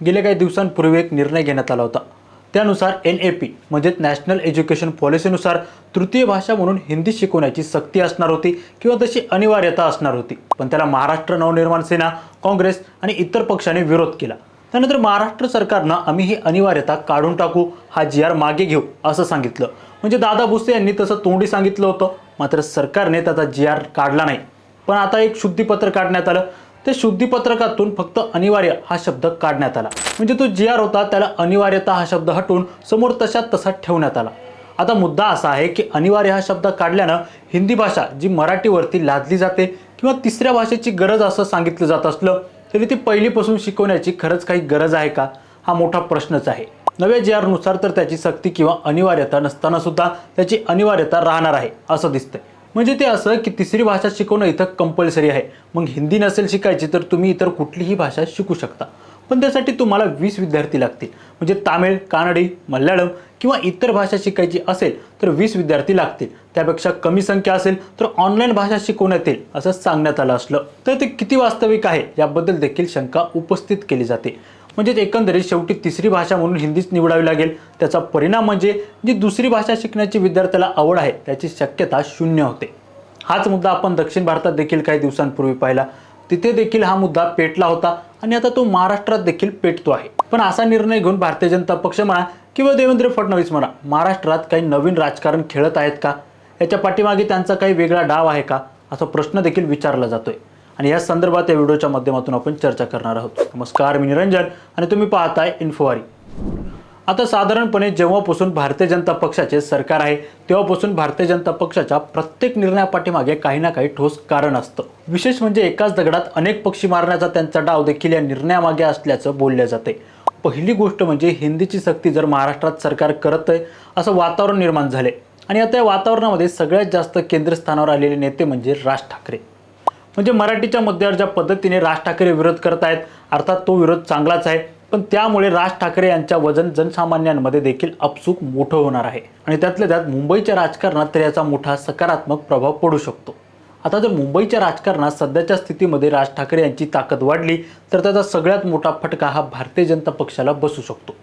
गेल्या काही दिवसांपूर्वी एक निर्णय घेण्यात आला होता. त्यानुसार एन ए पी म्हणजेच नॅशनल एज्युकेशन पॉलिसीनुसार तृतीय भाषा म्हणून हिंदी शिकवण्याची सक्ती असणार होती किंवा तशी अनिवार्यता असणार होती. पण त्याला महाराष्ट्र नवनिर्माण सेना काँग्रेस आणि इतर पक्षाने विरोध केला. त्यानंतर महाराष्ट्र सरकारनं आम्ही ही अनिवार्यता काढून टाकू हा जी आर मागे घेऊ असं सांगितलं. म्हणजे दादा भुसे यांनी तसं तोंडी सांगितलं होतं मात्र सरकारने त्याचा जी आर काढला नाही. पण आता एक शुद्धीपत्र काढण्यात आलं. ते शुद्धीपत्रकातून फक्त अनिवार्य हा शब्द काढण्यात आला. म्हणजे तो जी आर होता त्याला अनिवार्यता हा शब्द हटवून समोर तशात तसा ठेवण्यात आला. आता मुद्दा असा आहे की अनिवार्य हा शब्द काढल्यानं हिंदी भाषा जी मराठीवरती लादली जाते किंवा तिसऱ्या भाषेची गरज असं सांगितलं जात असलं तरी ती पहिलीपासून शिकवण्याची खरंच काही गरज आहे का? हा मोठा प्रश्नच आहे. नव्या जी आरनुसार तर त्याची सक्ती किंवा अनिवार्यता नसताना सुद्धा त्याची अनिवार्यता राहणार आहे असं दिसतंय. म्हणजे ते असं की तिसरी भाषा शिकवणं इथं कंपल्सरी आहे. मग हिंदी नसेल शिकायची तर तुम्ही इतर कुठलीही भाषा शिकू शकता. पण त्यासाठी तुम्हाला वीस विद्यार्थी लागतील. म्हणजे तामिळ कानडी मल्याळम किंवा इतर भाषा शिकायची असेल तर वीस विद्यार्थी लागतील. त्यापेक्षा कमी संख्या असेल तर ऑनलाईन भाषा शिकवण्यात येईल असं सांगण्यात आलं असलं. तर ते किती वास्तविक आहे याबद्दल देखील शंका उपस्थित केली जाते. म्हणजेच एकंदरीत शेवटी तिसरी भाषा म्हणून हिंदीच निवडावी लागेल. त्याचा परिणाम म्हणजे जी दुसरी भाषा शिकण्याची विद्यार्थ्याला आवड आहे त्याची शक्यता शून्य होते. हाच मुद्दा आपण दक्षिण भारतात देखील काही दिवसांपूर्वी पाहिला. तिथे देखील हा मुद्दा पेटला होता आणि आता तो महाराष्ट्रात देखील पेटतो आहे. पण असा निर्णय घेऊन भारतीय जनता पक्ष म्हणा किंवा देवेंद्र फडणवीस म्हणा महाराष्ट्रात काही नवीन राजकारण खेळत आहेत का? याच्या पाठीमागे त्यांचा काही वेगळा डाव आहे का? असा प्रश्न देखील विचारला जातोय. आणि या संदर्भात या व्हिडिओच्या माध्यमातून आपण चर्चा करणार आहोत. नमस्कार मी निरंजन आणि तुम्ही पाहताय इन्फोवारी आता साधारणपणे जेव्हापासून भारतीय जनता पक्षाचे सरकार आहे तेव्हापासून भारतीय जनता पक्षाच्या प्रत्येक निर्णयापाठीमागे काही ना काही ठोस कारण असतं. विशेष म्हणजे एकाच दगडात अनेक पक्षी मारण्याचा त्यांचा डाव देखील या निर्णयामागे असल्याचं बोलले जाते. पहिली गोष्ट म्हणजे हिंदीची सक्ती जर महाराष्ट्रात सरकार करत आहे असं वातावरण निर्माण झाले आणि आता या वातावरणामध्ये सगळ्यात जास्त केंद्रस्थानावर आलेले नेते म्हणजे राज ठाकरे. म्हणजे मराठीच्या मुद्द्यावर ज्या पद्धतीने राज ठाकरे विरोध करत आहेत अर्थात तो विरोध चांगलाच आहे पण त्यामुळे राज ठाकरे यांच्या वजन जनसामान्यांमध्ये देखील अपसूक मोठं होणार आहे. आणि त्यातल्या त्यात मुंबईच्या राजकारणात तर याचा मोठा सकारात्मक प्रभाव पडू शकतो. आता जर मुंबईच्या राजकारणात सध्याच्या स्थितीमध्ये राज ठाकरे यांची ताकद वाढली तर त्याचा सगळ्यात मोठा फटका हा भारतीय जनता पक्षाला बसू शकतो.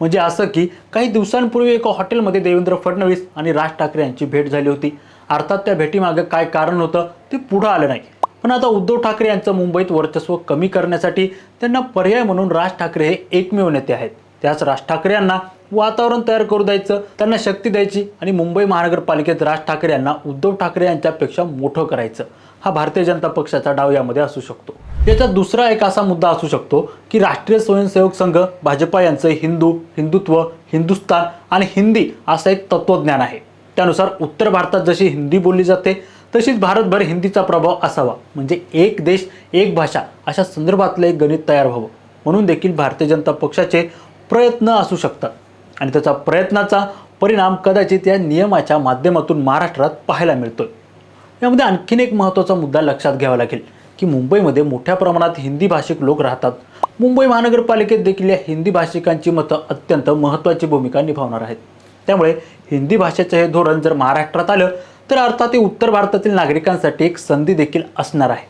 म्हणजे असं की काही दिवसांपूर्वी एका हॉटेलमध्ये देवेंद्र फडणवीस आणि राज ठाकरे यांची भेट झाली होती. अर्थात त्या भेटीमागे काय कारण होतं ते पुढं आलं नाही. पण आता उद्धव ठाकरे यांचं मुंबईत वर्चस्व कमी करण्यासाठी त्यांना पर्याय म्हणून राज ठाकरे हे एकमेव नेते आहेत. त्याच राज ठाकरे यांना वातावरण तयार करू द्यायचं त्यांना शक्ती द्यायची आणि मुंबई महानगरपालिकेत राज ठाकरे यांना उद्धव ठाकरे यांच्यापेक्षा मोठं करायचं. हा भारतीय जनता पक्षाचा डाव यामध्ये असू शकतो. याचा दुसरा एक असा मुद्दा असू शकतो की राष्ट्रीय स्वयंसेवक संघ भाजपा यांचं हिंदू हिंदुत्व हिंदुस्तान आणि हिंदी असं एक तत्वज्ञान आहे. त्यानुसार उत्तर भारतात जशी हिंदी बोलली जाते तशीच भारतभर हिंदीचा प्रभाव असावा. म्हणजे एक देश एक भाषा अशा संदर्भातलं एक गणित तयार व्हावं. म्हणून देखील भारतीय जनता पक्षाचे प्रयत्न असू शकतात. आणि त्याचा प्रयत्नाचा परिणाम कदाचित या नियमाच्या माध्यमातून महाराष्ट्रात पाहायला मिळतोय. यामध्ये आणखीन एक महत्त्वाचा मुद्दा लक्षात घ्यावा लागेल की मुंबईमध्ये मोठ्या प्रमाणात हिंदी भाषिक लोक राहतात. मुंबई महानगरपालिकेत देखील या हिंदी भाषिकांची मतं अत्यंत महत्त्वाची भूमिका निभावणार आहेत. त्यामुळे हिंदी भाषेचं हे धोरण जर महाराष्ट्रात आलं तर अर्थात ते उत्तर भारतातील नागरिकांसाठी एक संधी देखील असणार आहे.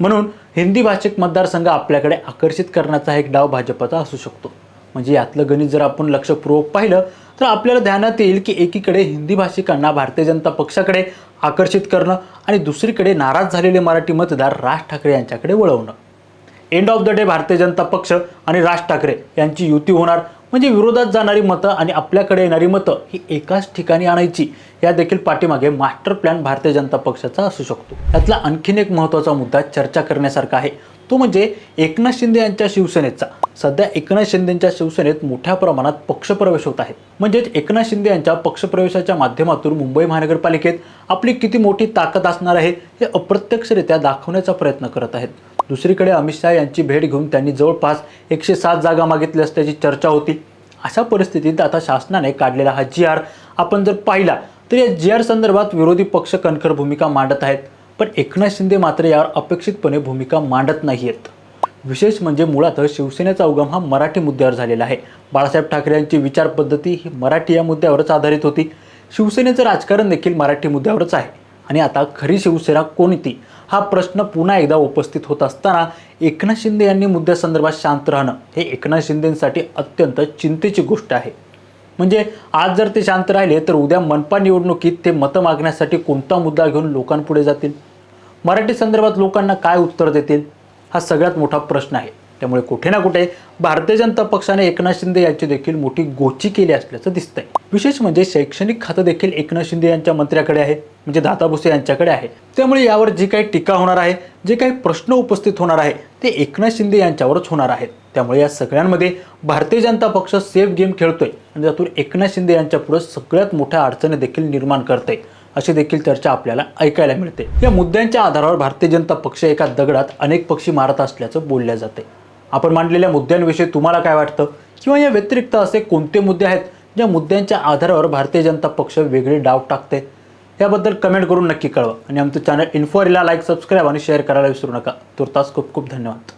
म्हणून हिंदी भाषिक मतदारसंघ आपल्याकडे आकर्षित करण्याचा एक डाव भाजपचा असू शकतो. म्हणजे यातलं गणित जर आपण लक्षपूर्वक पाहिलं तर आपल्याला ध्यानात येईल की एकीकडे हिंदी भाषिकांना भारतीय जनता पक्षाकडे आकर्षित करणं आणि दुसरीकडे नाराज झालेले मराठी मतदार राज ठाकरे यांच्याकडे वळवणं. End of the day Bharatiya Janata Paksha आणि राज ठाकरे यांची युती होणार म्हणजे विरोधात जाणारी मतं आणि आपल्याकडे येणारी मतं ही एकाच ठिकाणी आणायची या देखील पाठीमागे मास्टर प्लॅन भारतीय जनता पक्षाचा असू शकतो. यातला आणखीन एक महत्त्वाचा मुद्दा चर्चा करण्यासारखा आहे. तो म्हणजे एकनाथ शिंदे यांच्या शिवसेनेचा. सध्या एकनाथ शिंदेच्या शिवसेनेत मोठ्या प्रमाणात पक्षप्रवेश होत आहे. म्हणजेच एकनाथ शिंदे यांच्या पक्षप्रवेशाच्या माध्यमातून मुंबई महानगरपालिकेत आपली किती मोठी ताकद असणार आहे हे अप्रत्यक्षरित्या दाखवण्याचा प्रयत्न करत आहेत. दुसरीकडे अमित शहा यांची भेट घेऊन त्यांनी जवळपास एकशे सात जागा मागितल्या असल्याची चर्चा होती. अशा परिस्थितीत आता शासनाने काढलेला हा जी आर आपण जर पाहिला तर या जी आर संदर्भात विरोधी पक्ष कणखर भूमिका मांडत आहेत. पण एकनाथ शिंदे मात्र यावर अपेक्षितपणे भूमिका मांडत नाही आहेत विशेष म्हणजे मुळातच शिवसेनेचा उगम हा मराठी मुद्द्यावर झालेला आहे. बाळासाहेब ठाकरे यांची विचारपद्धती ही मराठी या मुद्द्यावरच आधारित होती. शिवसेनेचं राजकारण देखील मराठी मुद्द्यावरच आहे. आणि आता खरी शिवसेना कोणती हा प्रश्न पुन्हा एकदा उपस्थित होत असताना एकनाथ शिंदे यांनी मुद्द्यासंदर्भात शांत राहणं हे एकनाथ शिंदेंसाठी अत्यंत चिंतेची गोष्ट आहे. म्हणजे आज जर ते शांत राहिले तर उद्या मनपा निवडणुकीत ते मतं मागण्यासाठी कोणता मुद्दा घेऊन लोकांपुढे जातील? मराठी संदर्भात लोकांना काय उत्तर देतील? हा सगळ्यात मोठा प्रश्न आहे. त्यामुळे कुठे ना कुठे भारतीय जनता पक्षाने एकनाथ शिंदे यांची देखील मोठी गोची केली असल्याचं दिसतंय. विशेष म्हणजे शैक्षणिक खातं देखील एकनाथ शिंदे यांच्या मंत्र्याकडे आहे म्हणजे दादा भुसे यांच्याकडे आहे. त्यामुळे यावर जी काही टीका होणार आहे जे काही प्रश्न उपस्थित होणार आहे ते एकनाथ शिंदे यांच्यावरच होणार आहेत. त्यामुळे या सगळ्यांमध्ये भारतीय जनता पक्ष सेफ गेम खेळतोय आणि त्यातून एकनाथ शिंदे यांच्या पुढे सगळ्यात मोठ्या अडचणी देखील निर्माण करते अशी देखील चर्चा आपल्याला ऐकायला मिळते. या मुद्द्यांच्या आधारावर भारतीय जनता पक्ष एका दगडात अनेक पक्षी मारत असल्याचं बोलल्या जाते आपण मांडलेल्या मुद्द्यांविषयी तुम्हाला काय वाटतं? किंवा या व्यतिरिक्त असे कोणते मुद्दे आहेत ज्या मुद्द्यांच्या आधारावर भारतीय जनता पक्ष वेगळे डाव टाकते? याबद्दल कमेंट करून नक्की कळवा. आणि आमचं चॅनल इन्फोरीला लाईक सबस्क्राईब आणि शेअर करायला विसरू नका. तुर्तास खूप खूप धन्यवाद.